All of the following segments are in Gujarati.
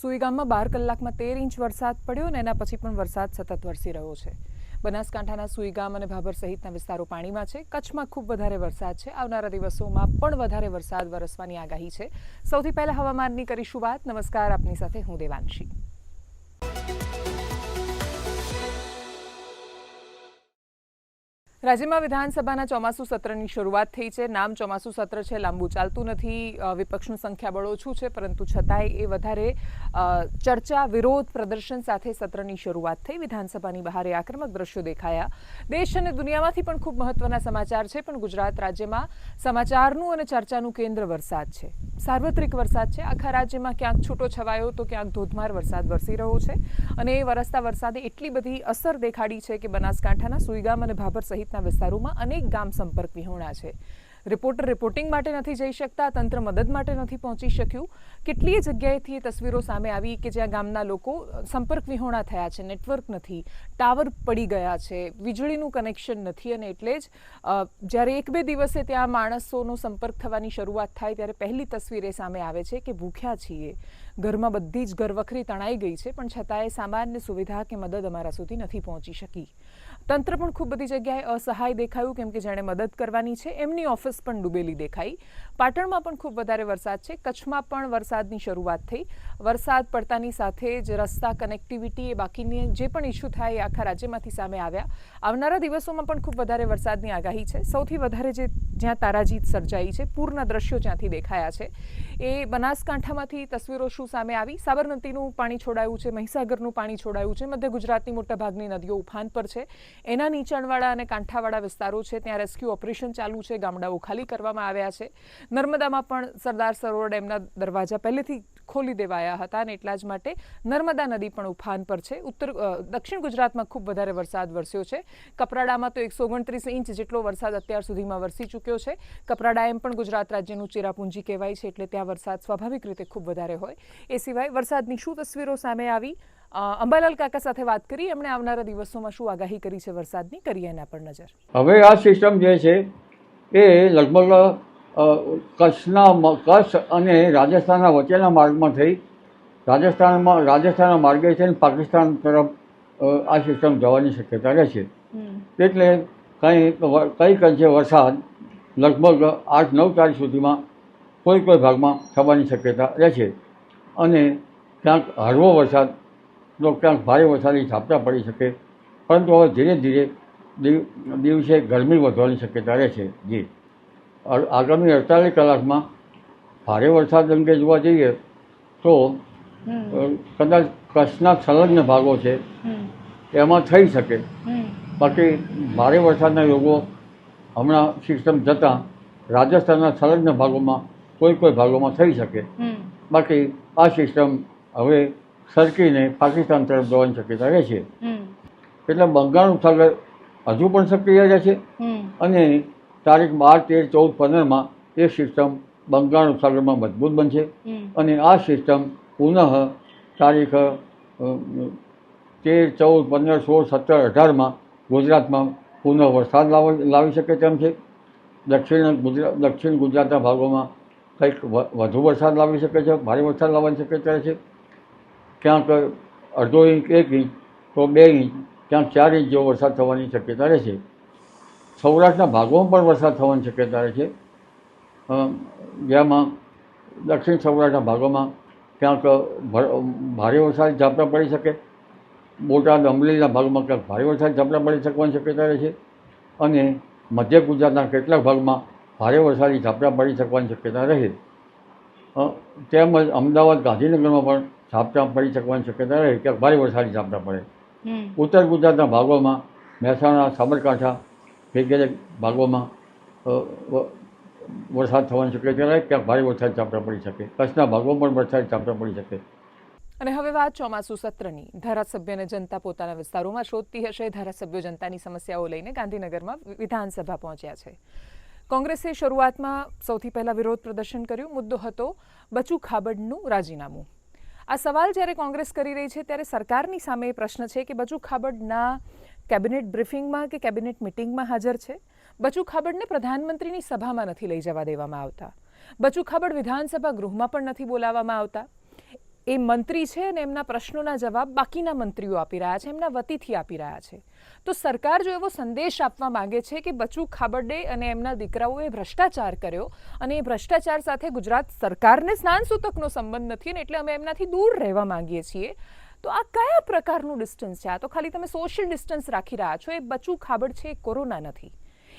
સુઈ ગામમાં બાર કલાકમાં તેર ઇંચ વરસાદ પડ્યો અને એના પછી પણ વરસાદ સતત વરસી રહ્યો છે. બનાસકાંઠાના સુઈગામ અને ભાભર સહિતના વિસ્તારો પાણીમાં છે. કચ્છમાં ખૂબ વધારે વરસાદ છે. આવનારા દિવસોમાં પણ વધારે વરસાદ વરસવાની આગાહી છે. સૌથી પહેલા હવામાનની કરીશું વાત. નમસ્કાર. આપની સાથે હું દેવાંશી. રાજ્યમાં વિધાનસભાના ચોમાસુ સત્રની શરૂઆત થઈ છે. નામ ચોમાસુ સત્ર છે, લાંબુ ચાલતું નથી. વિપક્ષનું સંખ્યાબળ ઓછું છે, પરંતુ છતાંય એ વધારે ચર્ચા, વિરોધ, પ્રદર્શન સાથે સત્રની શરૂઆત થઈ. વિધાનસભાની બહાર આક્રમક દ્રશ્યો દેખાયા. દેશ અને દુનિયામાંથી પણ ખૂબ મહત્વના સમાચાર છે, પણ ગુજરાત રાજ્યમાં સમાચારનું અને ચર્ચાનું કેન્દ્ર વરસાદ છે. સાર્વત્રિક વરસાદ છે. આખા રાજ્યમાં ક્યાંક છૂટો છવાયો તો ક્યાંક ધોધમાર વરસાદ વરસી રહ્યો છે. અને એ વરસતા વરસાદે એટલી બધી અસર દેખાડી છે કે બનાસકાંઠાના સુઈગામ અને ભાભર સહિતના વિસ્તારોમાં અનેક ગામ સંપર્ક વિહોણા છે. રિપોર્ટર રિપોર્ટિંગ માટે નથી જઈ શકતા, તંત્ર મદદ માટે નથી પહોંચી શક્યું. કેટલીય જગ્યાએથી એ તસવીરો સામે આવી કે જ્યાં ગામના લોકો સંપર્ક વિહોણા થયા છે, નેટવર્ક નથી, ટાવર પડી ગયા છે, વીજળીનું કનેક્શન નથી અને એટલે જ જ્યારે એક બે દિવસે ત્યાં માણસોનો સંપર્ક થવાની શરૂઆત થાય ત્યારે પહેલી તસવીર એ સામે આવે છે કે ભૂખ્યા છીએ. ઘરમાં બધી જ ઘરવખરી તણાઈ ગઈ છે, પણ છતાંય સામાન્ય સુવિધા કે મદદ અમારા સુધી નથી પહોંચી શકી. તંત્ર પણ ખૂબ બધી જગ્યાએ અસહાય દેખાયું, કેમ કે જેણે મદદ કરવાની છે. એમની ઓફિસ પણ ડૂબેલી દેખાઈ. પાટણમાં પણ ખૂબ વધારે વરસાદ છે. કચ્છમાં પણ વરસાદની શરૂઆત થઈ. વરસાદ પડતાની સાથે જ રસ્તા કનેક્ટિવિટી એ બાકીની જે પણ ઇસ્યુ થાય એ આખા રાજ્યમાંથી સામે આવ્યા. આવનારા દિવસોમાં પણ ખૂબ વધારે વરસાદની આગાહી છે. સૌથી વધારે જે જ્યાં તારાજીત સર્જાઈ છે પૂરના દ્રશ્યો જ્યાંથી દેખાયા છે, એ બનાસકાંઠામાંથી તસવીરો શું સામે આવી? સાબરમતીનું પાણી છોડાયું છે, મહીસાગરનું પાણી છોડાયું છે, મધ્ય ગુજરાતની મોટાભાગની નદીઓ ઉફાન પર છે. એના નીચાણવાળા અને કાંઠાવાળા વિસ્તારો છે, ત્યાં રેસ્ક્યુ ઓપરેશન ચાલુ છે, ગામડાઓ ખાલી કરવામાં આવ્યા છે. નર્મદામાં પણ સરદાર સરોવર ડેમના દરવાજા પહેલેથી ખોલી દેવાયા હતા અને એટલા જ માટે નર્મદા નદી પણ ઉફાન પર છે. ઉત્તર દક્ષિણ ગુજરાતમાં ખૂબ વધારે વરસાદ વરસ્યો છે. કપરાડામાં તો એકસો ઓગણત્રીસ ઇંચ જેટલો વરસાદ અત્યાર સુધીમાં વરસી ચૂક્યો છે. કપરાડા એમ પણ ગુજરાત રાજ્યનું ચેરાપુંજી કહેવાય છે, એટલે ત્યાં વરસાદ સ્વાભાવિક રીતે ખૂબ વધારે હોય. એ સિવાય વરસાદની શું તસવીરો સામે આવી? અંબાલાલ કાકા સાથે વાત કરી. એમણે આવનારા દિવસોમાં શું આગાહી કરી છે વરસાદની? કરીએ એના પર નજર. હવે આ સિસ્ટમ જે છે એ લગભગ કચ્છના કચ્છ અને રાજસ્થાનના વચ્ચેના માર્ગમાં થઈ. રાજસ્થાનમાં રાજસ્થાનના માર્ગે છે પાકિસ્તાન તરફ આ સિસ્ટમ જવાની શક્યતા રહે છે. એટલે કંઈ કંઈક અંશે વરસાદ લગભગ આઠ નવ તારીખ સુધીમાં કોઈ કોઈ ભાગમાં થવાની શક્યતા રહે છે. અને ક્યાંક હળવો વરસાદ તો ભારે વરસાદની ઝાપટા પડી શકે પરંતુ હવે ધીરે ધીરે દિવ- દિવસે ગરમી વધવાની શક્યતા રહે છે. જી. આગામી અડતાલીસ કલાકમાં ભારે વરસાદ અંગે જોવા જઈએ તો કદાચ કચ્છના સંલગ્ન ભાગો છે એમાં થઈ શકે. બાકી ભારે વરસાદના યોગો હમણાં સિસ્ટમ જતાં રાજસ્થાનના સંલગ્ન ભાગોમાં કોઈ કોઈ ભાગોમાં થઈ શકે. બાકી આ સિસ્ટમ હવે સરકીને પાકિસ્તાન તરફ જવાની શક્યતા રહે છે. એટલે બંગાળ ઉપસાગર હજુ પણ સક્રિય રહે છે. અને તારીખ બાર તેર ચૌદ પંદરમાં એ સિસ્ટમ બંગાળ ઉપસાગરમાં મજબૂત બનશે. અને આ સિસ્ટમ પુનઃ તારીખ તેર ચૌદ પંદર સોળ સત્તર અઢારમાં ગુજરાતમાં પુનઃ વરસાદ લાવ લાવી શકે તેમ છે. દક્ષિણ ગુજરાત દક્ષિણ ગુજરાતના ભાગોમાં કંઈક વધુ વરસાદ લાવી શકે છે ભારે વરસાદ લાવવાની શક્યતા છે. ક્યાંક અડધો ઇંચ, એક ઇંચ તો બે ઇંચ ક્યાંક ચાર ઇંચ જેવો વરસાદ થવાની શક્યતા રહે છે. સૌરાષ્ટ્રના ભાગોમાં પણ વરસાદ થવાની શક્યતા રહે છે. જેમાં દક્ષિણ સૌરાષ્ટ્રના ભાગોમાં ક્યાંક ભારે વરસાદ ઝાપટા પડી શકે. બોટાદ, અમરેલીના ભાગમાં ક્યાંક ભારે વરસાદ ઝાપટા પડી શકવાની શક્યતા રહે છે. અને મધ્ય ગુજરાતના કેટલાક ભાગમાં ભારે વરસાદી ઝાપટા પડી શકવાની શક્યતા રહે. તેમજ અમદાવાદ, ગાંધીનગરમાં પણ ઝાપટા પડી શકવાની શક્યતા રહે. ક્યાંક ભારે વરસાદી ઝાપટા પડે. ઉત્તર ગુજરાતના ભાગોમાં મહેસાણા સાબરકાંઠા વગેરે ભાગોમાં વરસાદ થવાની શક્યતા રહે. ક્યાંક ભારે વરસાદ ઝાપટા પડી શકે. કચ્છના ભાગોમાં પણ વરસાદ ઝાપટા પડી શકે. અને હવે વાત ચોમાસુ સત્રની. ધારાસભ્યને જનતા પોતાના વિસ્તારોમાં શોધતી હશે. ધારાસભ્યો જનતાની સમસ્યાઓ લઈને ગાંધીનગરમાં વિધાનસભા પહોંચ્યા છે. કોંગ્રેસે શરૂઆતમાં સૌથી પહેલા વિરોધ પ્રદર્શન કર્યું. મુદ્દો હતો બચુ ખાબડનું રાજીનામું. આ સવાલ જ્યારે કોંગ્રેસ કરી રહી છે, ત્યારે સરકારની સામે પ્રશ્ન છે કે બચુ ખાબડના કેબિનેટ બ્રિફિંગમાં કે કેબિનેટ મિટિંગમાં હાજર છે? બચુ ખાબડને પ્રધાનમંત્રીની સભામાં નથી લઈ જવા દેવામાં આવતા. બચુ ખાબડ વિધાનસભા ગૃહમાં પણ નથી બોલાવવામાં આવતા. એ મંત્રી છે અને એમના પ્રશ્નોના જવાબ બાકીના મંત્રીઓ આપી રહ્યા છે, એમના વતીથી આપી રહ્યા છે. તો સરકાર જો એવો સંદેશ આપવા માંગે છે કે બચુ ખાબડે અને એમના દીકરાઓએ ભ્રષ્ટાચાર કર્યો અને એ ભ્રષ્ટાચાર સાથે ગુજરાત સરકારને સ્નાન સૂતકનો સંબંધ નથી અને એટલે અમે એમનાથી દૂર રહેવા માંગીએ છીએ, તો આ કયા પ્રકારનું ડિસ્ટન્સ છે? આ તો ખાલી તમે સોશિયલ ડિસ્ટન્સ રાખી રહ્યા છો, એ બચુ ખાબડ છે, એ કોરોના નથી.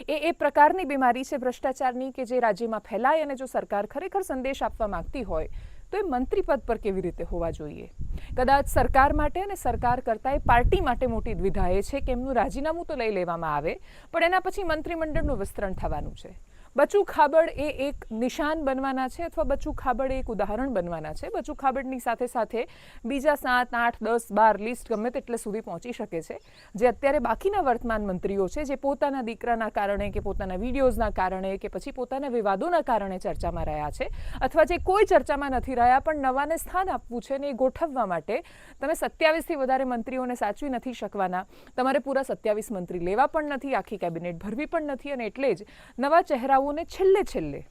એ એ પ્રકારની બીમારી છે ભ્રષ્ટાચારની કે જે રાજ્યમાં ફેલાય અને જો સરકાર ખરેખર સંદેશ આપવા માંગતી હોય તો એ મંત્રી પદ પર કેવી રીતે હોવા જોઈએ? કદાચ સરકાર માટે અને સરકાર કરતાં એ પાર્ટી માટે મોટી દ્વિધા એ છે કે એમનું રાજીનામું તો લઈ લેવામાં આવે, પણ એના પછી મંત્રીમંડળનું વિસ્તરણ થવાનું છે. બચુ ખાબડ એ એક નિશાન બનવાના છે અથવા બચુ ખાબડ એક ઉદાહરણ બનવાના છે. બચુ ખાબડની સાથે સાથે બીજા સાત, આઠ, દસ, બાર લિસ્ટ ગમે તેટલે સુધી પહોંચી શકે છે. જે અત્યારે બાકીના વર્તમાન મંત્રીઓ છે, જે પોતાના દીકરાના કારણે કે પોતાના વિડીયોઝના કારણે કે પછી પોતાના વિવાદોના કારણે ચર્ચામાં રહ્યા છે અથવા જે કોઈ ચર્ચામાં નથી રહ્યા પણ નવાને સ્થાન આપવું છે ને એ ગોઠવવા માટે તમે સત્યાવીસથી વધારે મંત્રીઓને સાચવી નથી શકવાના. તમારે પૂરા સત્યાવીસ મંત્રી લેવા પણ નથી, આખી કેબિનેટ ભરવી પણ નથી અને એટલે જ નવા ચહેરાઓને છેલ્લે છેલ્લે.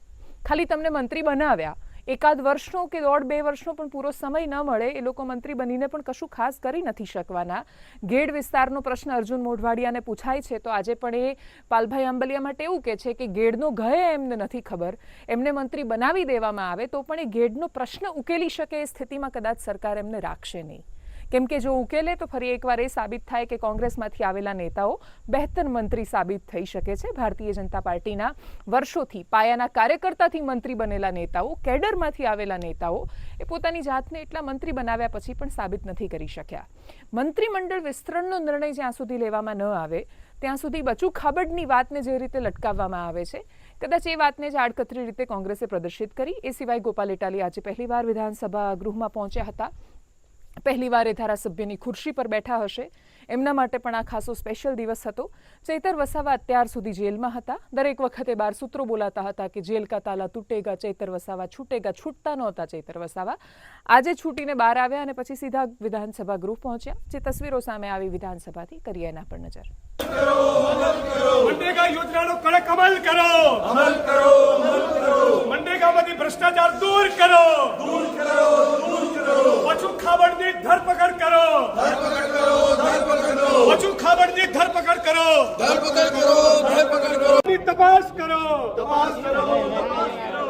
ખાલી તમને મંત્રી બનાવ્યા. એકાદ વર્ષનો કે દોઢ બે વર્ષનો પણ પૂરો સમય ન મળે, એ લોકો મંત્રી બનીને પણ કશું ખાસ કરી નથી શકવાના. ગેડ વિસ્તારનો પ્રશ્ન અર્જુન મોઢવાડિયાને પૂછાય છે, તો આજે પણ એ પાલભાઈ આંબલિયા માટે એવું કહે છે કે ગેડનો ગયે એમને નથી ખબર. એમને મંત્રી બનાવી દેવામાં આવે તો પણ એ ગેડનો પ્રશ્ન ઉકેલી શકે એ સ્થિતિમાં કદાચ સરકાર એમને રાખશે નહીં. કેમ કે જો ઉકેલે, તો ફરી એકવાર એ સાબિત થાય કે કોંગ્રેસમાંથી આવેલા નેતાઓ બહેતર મંત્રી સાબિત થઈ શકે છે. ભારતીય જનતા પાર્ટીના વર્ષોથી પાયાના કાર્યકર્તાથી મંત્રી બનેલા નેતાઓ, કેડરમાંથી આવેલા નેતાઓ, એ પોતાની જાતને એટલા મંત્રી બનાવ્યા પછી પણ સાબિત નથી કરી શક્યા. મંત્રીમંડળ વિસ્તરણનો નિર્ણય જ્યાં સુધી લેવામાં ન આવે, ત્યાં સુધી બચુ ખાબડની વાતને જે રીતે લટકાવવામાં આવે છે, કદાચ એ વાતને જ આડકતરી રીતે કોંગ્રેસે પ્રદર્શિત કરી. એ સિવાય ગોપાલ ઇટાલી આજે પહેલીવાર વિધાનસભા ગૃહમાં પહોંચ્યા હતા. પહેલીવાર એ ધારાસભ્યની ખુરશી પર બેઠા હશે. એમના માટે પણ આ ખાસો સ્પેશિયલ દિવસ હતો. ચૈતર વસાવા અત્યાર સુધી જેલમાં હતા. દરેક વખતે બાર સૂત્રો બોલાતા હતા કે જેલ કા તાલા તૂટેગા ચૈતર વસાવા છૂટેગા છૂટતા નહોતા ચૈતર વસાવા. આજે છૂટીને બહાર આવ્યા અને પછી સીધા વિધાનસભા ગૃહ પહોંચ્યા. જે તસવીરો સામે આવી વિધાનસભાથી કરીએ એના પર નજર. યોજનાનો કડક અમલ કરો. અમલ કરો અમલ કરો. મનરેગામાંથી ભ્રષ્ટાચાર દૂર કરો. દૂર કરો દૂર કરો. ધરપકડ કરો ધરપકડ કરો. ધરપકડ કરો ધરપકડ કરો ધરપકડ કરો ની તપાસ કરો તપાસ કરો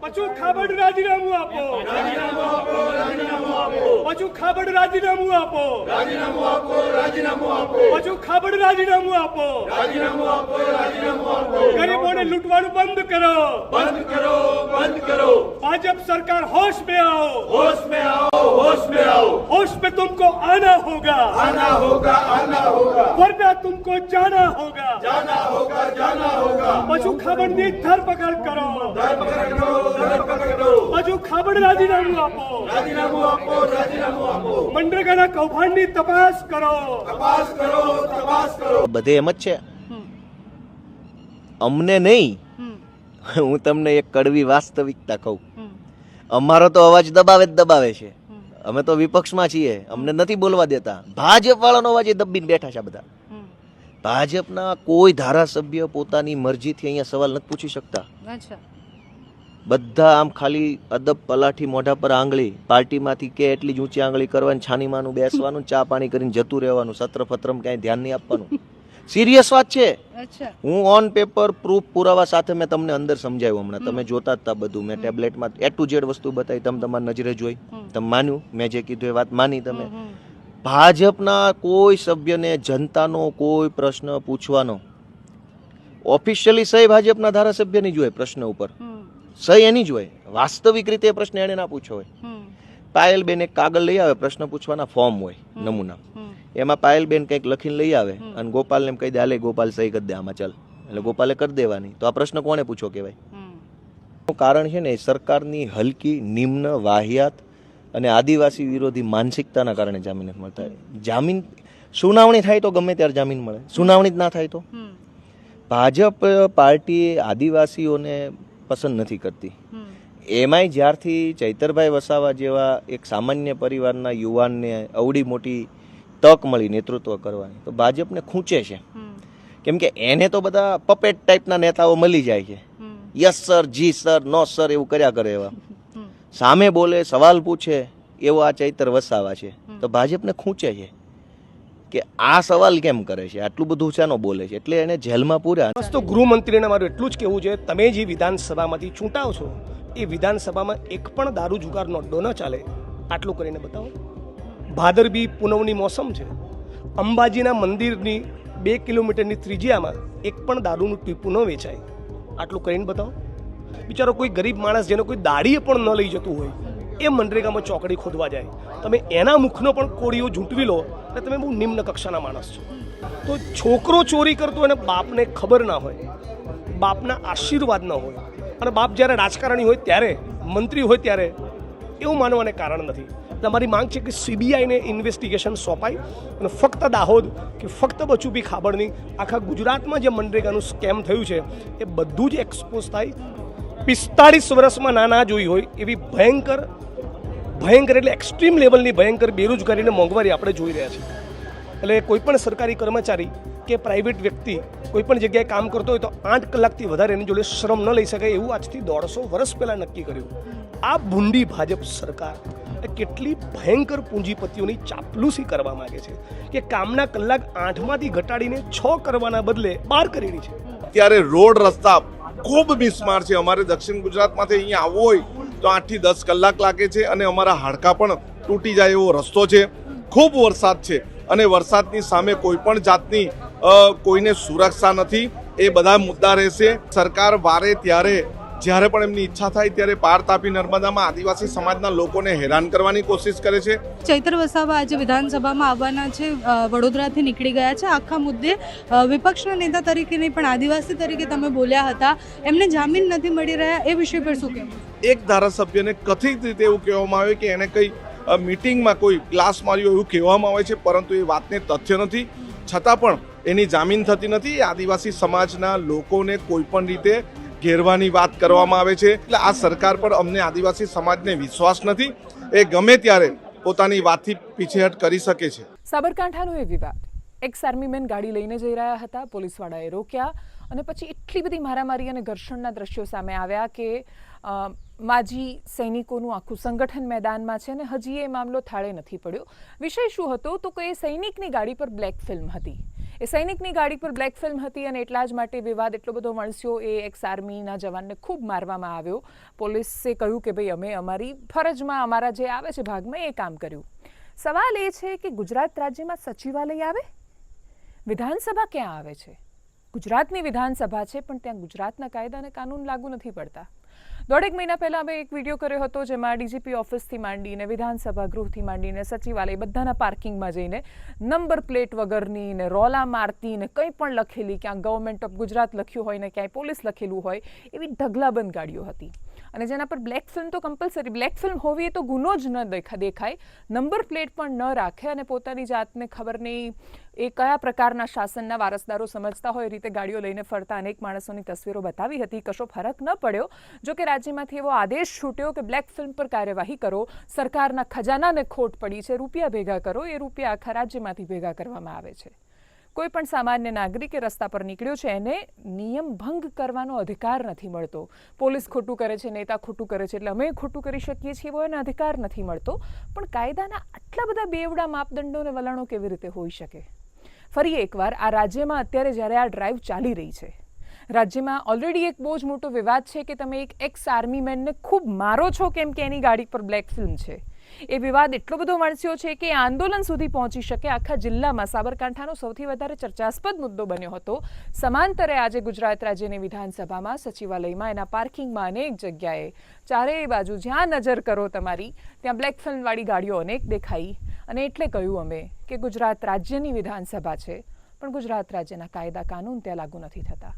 તપાસ કરો પશુ ખાબડ રાજીનામું આપો રાજીનામું આપો રાજીનામું આપો પશુ ખાબડ રાજીનામું આપો રાજીનામું આપો રાજીનામું આપો પશુ ખાબડ રાજીનામું આપો રાજીનામું આપો રાજીનામું આપો ગરીબોને લૂંટવાનું બંધ કરો બંધ કરો બંધ કરો ભાજપ સરકાર હોશ में आओ होश में आओ होश में आओ होश में तुमको आना होगा आना होगा आना होगा वरना तुमको जाना होगा जाना होगा जाना होगा पशु खाबड़ ની ધરપકડ કરો ધરપકડ કરો પશુ ખાબડ રાજીનામું આપો. રાજીનામું આપો રાજીનામું આપો. મનરેગાના કૌભાંડની તપાસ કરો. તપાસ કરો તપાસ કરો. બધે એમ જ છે. અમને નહીં. હું તમને એક કડવી વાસ્તવિકતા કહું. અમારો તો અવાજ દબાવે જ દબાવે છે. અમે તો વિપક્ષમાં છીએ. અમને નથી બોલવા દેતા. ભાજપ વાળાનો અવાજ એ દબીને બેઠા છે બધા. ભાજપના કોઈ ધારાસભ્ય પોતાની મરજીથી અહીંયા સવાલ નથી પૂછી શકતા. બધા આમ ખાલી અદબ પલાઠી મોઢા પર આંગળી પાર્ટીમાંથી કે એટલી જ ઊંચી આંગળી કરવાની છાનીમાનું બેસવાનું ચા પાણી કરીને જતું રહેવાનું સત્ર ફત્રમ ક્યાંય ધ્યાન નહીં આપવાનું. સિરિયસ વાત છે? હું ઓન પેપર પ્રૂફ પુરાવા સાથે મેં તમને અંદર સમજાવ્યું હમણાં. તમે જોતા હતા બધું. મેં ટેબ્લેટમાં એ ટુ ઝેડ વસ્તુ બતાવી. તમે તમારી નજરે જોઈ. તમે માન્યું? મેં જે કીધું એ વાત માની તમે. ભાજપના કોઈ સભ્યને જનતાનો કોઈ પ્રશ્ન પૂછવાનો ઓફિશિયલી સહી ભાજપના ધારાસભ્યની જોઈએ પ્રશ્ન ઉપર. સહી એની જ હોય. વાસ્તવિક રીતે એ પ્રશ્ન એને ના પૂછ્યો હોય. પાયલબેન એક કાગળ લઈ આવે પ્રશ્ન પૂછવાના ફોર્મ હોય નમૂના. એમાં પાયલબેન કંઈક લખીને લઈ આવે અને ગોપાલને એમ કહી દે આલે ગોપાલ સહી કરી દે આમાં ચાલ. એટલે ગોપાલે કરી દેવાની. તો આ પ્રશ્ન કોને પૂછો કહેવાય? કારણ છે ને સરકારની હલકી નિમ્ન વાહિયાત અને આદિવાસી વિરોધી માનસિકતાના કારણે જામીન મળતા જામીન સુનાવણી થાય તો ગમે ત્યારે જામીન મળે. સુનાવણી જ ના થાય તો. ભાજપ પાર્ટીએ આદિવાસીઓને પસંદ નથી કરતી. એમાંય જ્યારથી ચૈતરભાઈ વસાવા જેવા એક સામાન્ય પરિવારના યુવાનને અવડી મોટી તક મળી નેતૃત્વ કરવાની તો ભાજપને ખૂંચે છે. કેમ કે એને તો બધા પપેટ ટાઈપના નેતાઓ મળી જાય છે. Yes sir ji sir no sir એવું કર્યા કરે એવા. સામે બોલે સવાલ પૂછે એવો આ ચૈતર વસાવા છે. તો ભાજપને ખૂંચે છે. કે આ સવાલ કેમ કરે છે? આટલું બધું શાનો બોલે છે? એટલે એને જેલમાં પૂર્યા. બસ તો ગૃહમંત્રીને મારું એટલું જ કહેવું છે, તમે જે વિધાનસભામાંથી ચૂંટાવ છો, એ વિધાનસભામાં એક પણ દારૂ જુગારનો અડ્ડો ન ચાલે. આટલું કરીને બતાવો. ભાદરબી પૂનમની મોસમ છે. અંબાજીના મંદિરની બે કિલોમીટરની ત્રિજ્યામાં એક પણ દારૂનું ટીપું ન વેચાય. આટલું કરીને બતાવો. બિચારો કોઈ ગરીબ માણસ જેનો કોઈ દાડીએ પણ ન લઈ જતું હોય એ મનરેગામાં ચોકડી ખોદવા જાય. તમે એના મુખનો પણ કોળીઓ ઝૂંટવી લો, એટલે તમે બહુ નિમ્ન કક્ષાના માણસ છો. તો છોકરો ચોરી કરતો અને બાપને ખબર ના હોય, બાપના આશીર્વાદ ન હોય, અને બાપ જ્યારે રાજકારણી હોય ત્યારે, મંત્રી હોય ત્યારે, એવું માનવાને કારણ નથી. એટલે અમારી માંગ છે કે સીબીઆઈને ઇન્વેસ્ટિગેશન સોંપાય, અને ફક્ત દાહોદ કે ફક્ત બચુપી ખાબડની, આખા ગુજરાતમાં જે મનરેગાનું સ્કેમ થયું છે, એ બધું જ એક્સપોઝ થાય પિસ્તાળીસ વર્ષમાં ના ના જોઈ હોય એવી ભયંકર ભયંકર એટલે એક્સ્ટ્રીમ લેવલની ભયંકર બેરોજગારીને મોંઘવારી આપણે જોઈ રહ્યા છીએ. એટલે કોઈપણ સરકારી કર્મચારી કે પ્રાઇવેટ વ્યક્તિ કોઈપણ જગ્યાએ કામ કરતો હોય તો આઠ કલાકથી વધારે એની જોડે શ્રમ ન લઈ શકાય એવું આજથી દોઢસો વર્ષ પહેલાં નક્કી કર્યું. આ ભૂંડી ભાજપ સરકાર એ કેટલી ભયંકર પૂંજીપતિઓની ચાપલૂસી કરવા માગે છે કે કામના કલાક આઠમાંથી ઘટાડીને છ કરવાના બદલે બાર કરી રહી છે. ત્યારે રોડ રસ્તા ખૂબ મિસમાર છે. અમારે દક્ષિણ ગુજરાતમાંથી અહીંયા આવવું હોય તો આઠથી દસ કલાક લાગે છે અને અમારા હાડકાં પણ તૂટી જાય એવો રસ્તો છે. ખૂબ વરસાદ છે અને વરસાદની સામે કોઈ પણ જાતની કોઈને સુરક્ષા નથી. એ બધા મુદ્દા રહેશે. સરકાર વારે ત્યારે જ્યારે પણ એમની ઈચ્છા થાય ત્યારે પાર તાપી નર્મદામાં આદિવાસી સમાજના લોકોને હેરાન કરવાની કોશિશ કરે છે. ચૈત્ર વસાવા આજે વિધાનસભામાં આવવાના છે. વડોદરાથી નીકળી ગયા છે. આખા મુદ્દે વિપક્ષના નેતા તરીકે નહીં પણ આદિવાસી તરીકે તમે બોલ્યા હતા. એમને જામીન નથી મળી રહ્યા. એ વિષય પર શું કહેવું? એક ધારાસભ્યને કથિત રીતે એવું કહેવામાં આવે કે એને કંઈ મિટિંગમાં મીટિંગમાં કોઈ ક્લાસ માર્યો એવું કહેવામાં આવે છે પરંતુ એ વાતને તથ્ય નથી. છતાં પણ એની જામીન થતી નથી. આદિવાસી સમાજના લોકોને કોઈ પણ રીતે ઘેરવાની વાત કરવામાં આવે છે. એટલે આ સરકાર પર અમને આદિવાસી સમાજને વિશ્વાસ નથી. એ ગમે ત્યારે પોતાની વાતથી પીછેહટ કરી શકે છે. સાબરકાંઠાનો એ વિવાદ. એક આર્મીમેન ગાડી લઈને જઈ રહ્યા હતા. પોલીસવાળાએ રોક્યા અને પછી એટલી બધી મારામારી અને ઘર્ષણના દ્રશ્યો સામે આવ્યા કે માજી સૈનિકોનું આખું સંગઠન મેદાનમાં છે અને હજી એ મામલો થાળે નથી પડ્યો. વિષય શું હતો? તો કે સૈનિકની ગાડી પર બ્લેક ફિલ્મ હતી. એ સૈનિકની ગાડી પર બ્લેક ફિલ્મ હતી અને એટલા જ માટે વિવાદ એટલો બધો વણસ્યો એ એક્સ આર્મીના જવાનને ખૂબ મારવામાં આવ્યો. પોલીસે કહ્યું કે ભાઈ અમે અમારી ફરજમાં અમારા જે આવે છે ભાગમાં એ કામ કર્યું. સવાલ એ છે કે ગુજરાત રાજ્યમાં સચિવાલય આવે? વિધાનસભા ક્યાં આવે છે? ગુજરાતની વિધાનસભા છે, પણ ત્યાં ગુજરાતના કાયદા અને કાનૂન લાગુ નથી પડતા. દોઢેક મહિના પહેલાં અમે એક વીડિયો કર્યો હતો જેમાં ડીજીપી ઓફિસથી માંડીને વિધાનસભા ગૃહથી માંડીને સચિવાલય બધાના પાર્કિંગમાં જઈને નંબર પ્લેટ વગરની ને રોલા મારતી ને કંઈ પણ લખેલી, ક્યાંક ગવર્મેન્ટ ઓફ ગુજરાત લખ્યું હોય ને ક્યાંય પોલીસ લખેલું હોય, એવી ઢગલાબંધ ગાડીઓ હતી. અને જેના પર બ્લેક ફિલ્મ તો કમ્પલસરી બ્લેક ફિલ્મ હોવી એ તો ગુનો જ ન દેખા, દેખાય. નંબર પ્લેટ પણ ન રાખે અને પોતાની જાતને ખબર નહીં એ કયા પ્રકારના શાસનના વારસદારો સમજતા હોય એ રીતે ગાડીઓ લઈને ફરતા અનેક માણસોની તસવીરો બતાવી હતી. કશો ફરક ન પડ્યો. જો કે રાજ્યમાંથી એવો આદેશ છૂટ્યો કે બ્લેક ફિલ્મ પર કાર્યવાહી કરો. સરકારના ખજાનાને ખોટ પડી છે. રૂપિયા ભેગા કરો. એ રૂપિયા આખા રાજ્યમાંથી ભેગા કરવામાં આવે છે. કોઈ પણ સામાન્ય નાગરિક રસ્તા પર નીકળ્યો છે એને નિયમ ભંગ કરવાનો અધિકાર નથી મળતો. પોલીસ ખોટું કરે છે, નેતા ખોટું કરે છે, એટલે અમે ખોટું કરી શકીએ છીએ એવો એને અધિકાર નથી મળતો. પણ કાયદાના આટલા બધા બેવડા માપદંડો અને વલણો કેવી રીતે હોઈ શકે? ફરી એકવાર, આ રાજ્યમાં અત્યારે જ્યારે આ ડ્રાઈવ ચાલી રહી છે, રાજ્યમાં ઓલરેડી એક બહુ જ મોટો વિવાદ છે કે તમે એક એક્સ આર્મી મેનને ખૂબ મારો છો કેમ કે એની ગાડી પર બ્લેક ફિલ્મ છે. એ વિવાદ એટલો બધો વણસ્યો છે કે આંદોલન સુધી પહોંચી શકે આખા જિલ્લામાં. સાબરકાંઠાનો સૌથી વધારે ચર્ચાસ્પદ મુદ્દો બન્યો હતો. સમાંતરે આજે ગુજરાત રાજ્યની વિધાનસભામાં, સચિવાલયમાં, એના પાર્કિંગમાં અનેક જગ્યાએ ચારેય બાજુ જ્યાં નજર કરો તમારી, ત્યાં બ્લેક ફિલ્મવાળી ગાડીઓ અનેક દેખાઈ. અને એટલે કહ્યું અમે કે ગુજરાત રાજ્યની વિધાનસભા છે, પણ ગુજરાત રાજ્યના કાયદા કાનૂન ત્યાં લાગુ નથી થતા.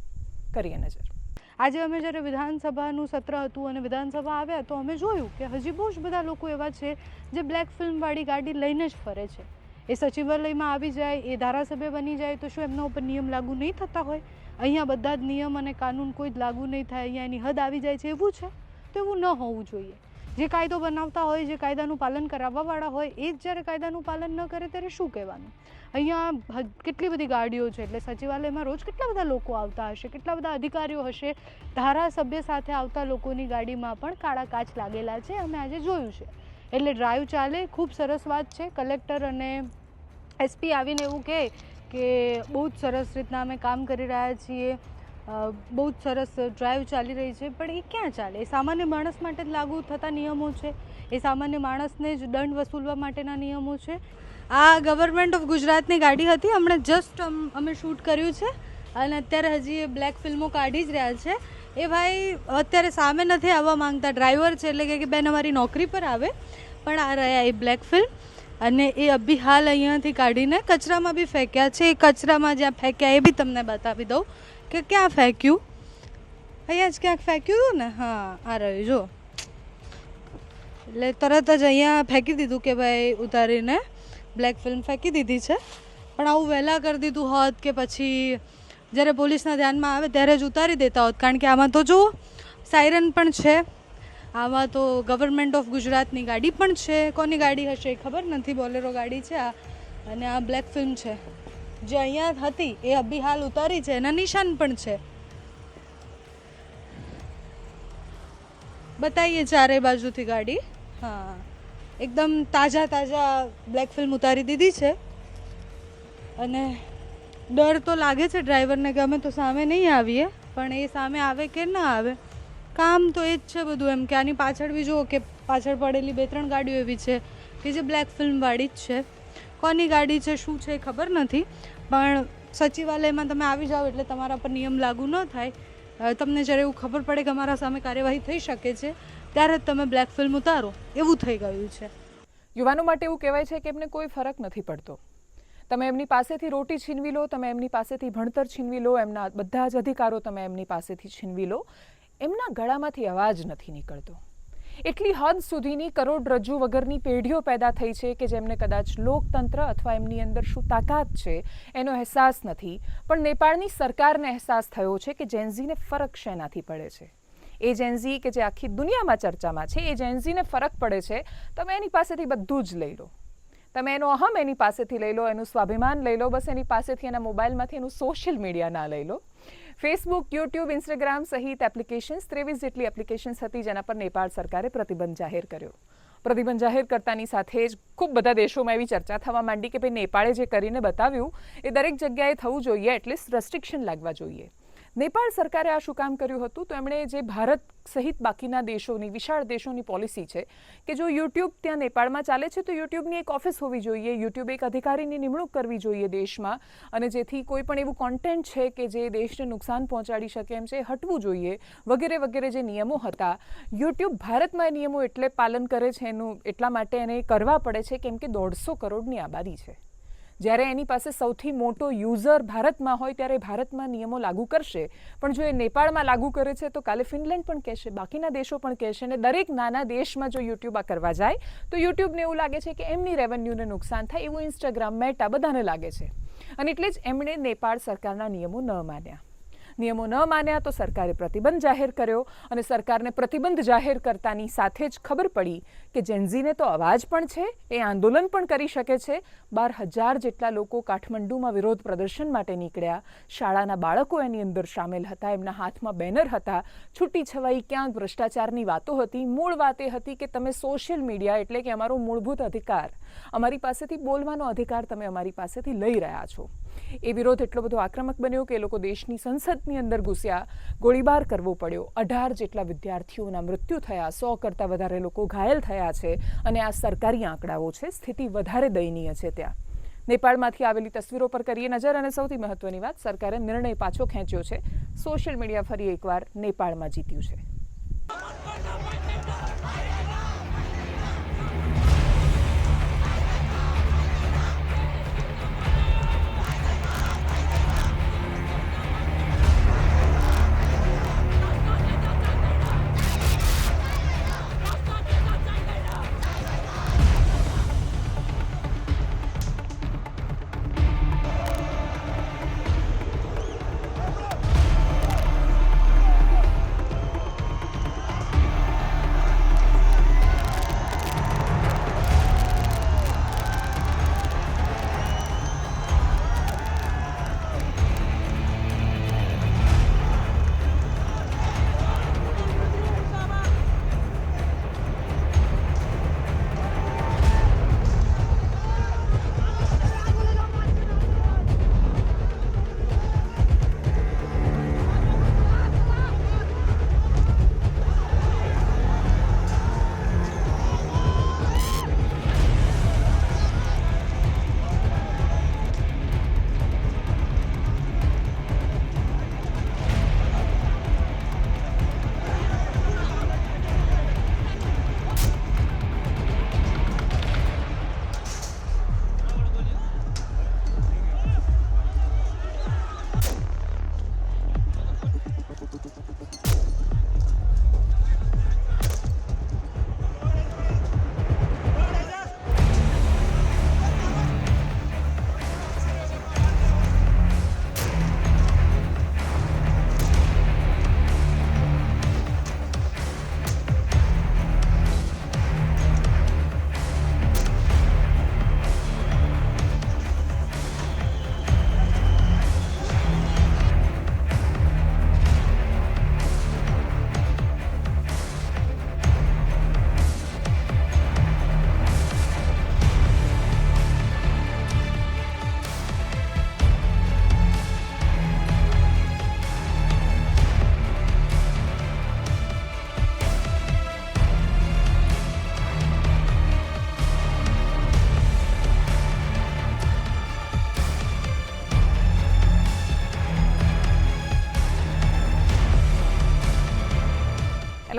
કરીએ નજર. આજે અમે જ્યારે વિધાનસભાનું સત્ર હતું અને વિધાનસભા આવ્યા તો અમે જોયું કે હજી બહુ જ બધા લોકો એવા છે જે બ્લેક ફિલ્મવાળી ગાડી લઈને જ ફરે છે. એ સચિવાલયમાં આવી જાય, એ ધારાસભ્ય બની જાય તો શું એમના ઉપર નિયમ લાગુ નહીં થતા હોય? અહીંયા બધા જ નિયમ અને કાનૂન કોઈ જ લાગુ નહીં થાય, અહીંયા એની હદ આવી જાય છે એવું છે? તો એવું ન હોવું જોઈએ. જે કાયદો બનાવતા હોય, જે કાયદાનું પાલન કરાવવાવાળા હોય, એ જ જ્યારે કાયદાનું પાલન ન કરે ત્યારે શું કહેવાનું? અહીંયા કેટલી બધી ગાડીઓ છે, એટલે સચિવાલયમાં રોજ કેટલા બધા લોકો આવતા હશે, કેટલા બધા અધિકારીઓ હશે? ધારાસભ્ય સાથે આવતા લોકોની ગાડીમાં પણ કાળા કાચ લાગેલા છે, અમે આજે જોયું છે. એટલે ડ્રાઈવ ચાલે, ખૂબ સરસ વાત છે. કલેક્ટર અને એસપી આવીને એવું કહે કે બહુ જ સરસ રીતના અમે કામ કરી રહ્યા છીએ. બહુ જ સરસ ડ્રાઈવ ચાલી રહી છે, પણ એ ક્યાં ચાલે? એ સામાન્ય માણસ માટે જ લાગુ થતા નિયમો છે? એ સામાન્ય માણસને જ દંડ વસૂલવા માટેના નિયમો છે? આ ગવર્મેન્ટ ઓફ ગુજરાતની ગાડી હતી, હમણાં જસ્ટ અમે શૂટ કર્યું છે, અને અત્યારે હજી એ બ્લેક ફિલ્મો કાઢી જ રહ્યા છે. એ ભાઈ, અત્યારે સામે નથી આવવા માંગતા ડ્રાઈવર છે, એટલે કે બેન અમારી નોકરી પર આવે, પણ આ રહ્યા એ બ્લેક ફિલ્મ અને એ અભી હાલ અહીંયાથી કાઢીને કચરામાં બી ફેંક્યા છે. એ કચરામાં જ્યાં ફેંક્યા, એ બી તમને બતાવી દઉં. કે ક્યાં ફેંક્યું? અહીંયા જ ક્યાંક ફેંક્યું હતું ને? હા, આ રહ્યું, જો. એટલે તરત જ અહીંયા ફેંકી દીધું કે ભાઈ ઉતારીને બ્લેક ફિલ્મ ફેંકી દીધી છે. પણ આવું વહેલા કરી દીધું હોત કે પછી જ્યારે પોલીસના ધ્યાનમાં આવે ત્યારે જ ઉતારી દેતા હોત. કારણ કે આમાં તો જુઓ સાયરન પણ છે. આમાં તો ગવર્મેન્ટ ઓફ ગુજરાતની ગાડી પણ છે. કોની ગાડી હશે એ ખબર નથી. બોલેરો ગાડી છે આ. અને આ બ્લેક ફિલ્મ છે. જે અહીંયા હતી, એ અભી હાલ ઉતારી છે, એના નિશાન પણ છે. બતાવીએ ચારે બાજુથી ગાડી. હા. એકદમ તાજા તાજા બ્લેક ફિલ્મ ઉતારી દીધી છે. અને ડર તો લાગે છે ડ્રાઈવરને કે અમે તો સામે નહીં આવીએ, પણ એ સામે આવે કે ના આવે? કામ તો એ જ છે બધું એમ કે આની પાછળ બી જુઓ કે પાછળ પડેલી બે ત્રણ ગાડીઓ એવી છે કે જે બ્લેક ફિલ્મવાળી જ છે. કોની ગાડી છે, શું છે એ ખબર નથી. પણ સચિવાલયમાં તમે આવી જાઓ એટલે તમારા પર નિયમ લાગુ ન થાય. તમને જ્યારે એવું ખબર પડે કે અમારા સામે કાર્યવાહી થઈ શકે છે, ત્યારે જ તમે બ્લેક ફિલ્મ ઉતારો. એવું થઈ ગયું છે. યુવાનો માટે એવું કહેવાય છે કે એમને કોઈ ફરક નથી પડતો. તમે એમની પાસેથી રોટી છીનવી લો, તમે એમની પાસેથી ભણતર છીનવી લો, એમના બધા જ અધિકારો તમે એમની પાસેથી છીનવી લો. એમના ગળામાંથી અવાજ નથી નીકળતો. એટલી હદ સુધીની કરોડરજ્જુ વગરની પેઢીઓ પેદા થઈ છે કે જેમને કદાચ લોકતંત્ર અથવા એમની અંદર શું તાકાત છે એનો અહેસાસ નથી. પણ નેપાળની સરકારને અહેસાસ થયો છે કે જેન્ઝીને ફરક શેનાથી પડે છે? એ જેન્ઝી કે જે આખી દુનિયામાં ચર્ચામાં છે, એ જેન્ઝીને ફરક પડે છે? તમે એની પાસેથી બધું જ લઈ લો. તમે એનો અહમ એની પાસેથી લઈ લો, એનું સ્વાભિમાન લઈ લો, બસ એની પાસેથી એના મોબાઈલમાંથી એનું સોશિયલ મીડિયા ના લઈ લો. ફેસબુક, યુટ્યુબ, ઇન્સ્ટાગ્રામ સહિત એપ્લિકેશન્સ, ત્રેવીસ જેટલી એપ્લિકેશન્સ હતી જેના પર નેપાળ સરકારે પ્રતિબંધ જાહેર કર્યો. પ્રતિબંધ જાહેર કરતાની સાથે જ ખૂબ બધા દેશોમાં એવી ચર્ચા થવા માંડી કે ભાઈ નેપાળે જે કરીને બતાવ્યું, એ દરેક જગ્યાએ થવું જોઈએ એટલીસ્ટ રેસ્ટ્રિક્શન લાગવા જોઈએ. નેપાળ સરકારે આ શું કામ કર્યું હતું? તો એમણે જે ભારત સહિત બાકીના દેશોની, વિશાળ દેશોની પોલિસી છે કે જો યુટ્યુબ ત્યાં નેપાળમાં ચાલે છે, તો યુટ્યુબની એક ઓફિસ હોવી જોઈએ. યુટ્યુબ એક અધિકારીની નિમણૂક કરવી જોઈએ દેશમાં અને જેથી કોઈ પણ એવું કોન્ટેન્ટ છે કે જે દેશને નુકસાન પહોંચાડી શકે, એમ છે, હટવું જોઈએ, વગેરે વગેરે જે નિયમો હતા. યુટ્યુબ ભારતમાં એ નિયમો એટલે પાલન કરે છે, એનું એટલા માટે એને કરવા પડે છે, કેમ કે દોઢસો કરોડની આબાદી છે. જ્યારે એની પાસે સૌથી મોટો યુઝર ભારતમાં હોય ત્યારે ભારતમાં નિયમો લાગુ કરશે. પણ જો એ નેપાળમાં લાગુ કરે છે, તો કાલે ફિનલેન્ડ પણ કહેશે, બાકીના દેશો પણ કહેશે અને દરેક નાના દેશમાં જો યુટ્યુબ આ કરવા જાય, તો યુટ્યુબને એવું લાગે છે કે એમની રેવન્યુને નુકસાન થાય એવું ઇન્સ્ટાગ્રામ મેટા બધાને લાગે છે. અને એટલે જ એમણે નેપાળ સરકારના નિયમો ન માન્યા. નિયમો ન માન્યા તો સરકારે પ્રતિબંધ જાહેર કર્યો અને સરકારને પ્રતિબંધ જાહેર કરતાની સાથે જ ખબર પડી કે જેન્ઝીને તો અવાજ પણ છે, એ આંદોલન પણ કરી શકે છે. બાર હજાર જેટલા લોકો કાઠમંડુમાં વિરોધ પ્રદર્શન માટે નીકળ્યા. શાળાના બાળકો એની અંદર સામેલ હતા, એમના હાથમાં બેનર હતા. છૂટી છવાઈ ક્યાંક ભ્રષ્ટાચારની વાતો હતી. મૂળ વાત એ હતી કે તમે સોશિયલ મીડિયા એટલે કે અમારો મૂળભૂત અધિકાર. અમારી પાસેથી બોલવાનો અધિકાર તમે અમારી પાસેથી લઈ રહ્યા છો. એ વિરોધ એટલો બધો આક્રમક બન્યો કે એ લોકો દેશની સંસદની અંદર ઘૂસ્યા. ગોળીબાર કરવો પડ્યો. અઢાર જેટલા વિદ્યાર્થીઓના મૃત્યુ થયા. સો કરતાં વધારે લોકો ઘાયલ થયા છે અને આ સરકારી આંકડાઓ છે. સ્થિતિ વધારે દયનીય છે ત્યાં. નેપાળમાંથી આવેલી તસવીરો પર કરીએ નજર અને સૌથી મહત્વની વાત, સરકારે નિર્ણય પાછો ખેંચ્યો છે. સોશિયલ મીડિયા ફરી એકવાર નેપાળમાં જીત્યું છે.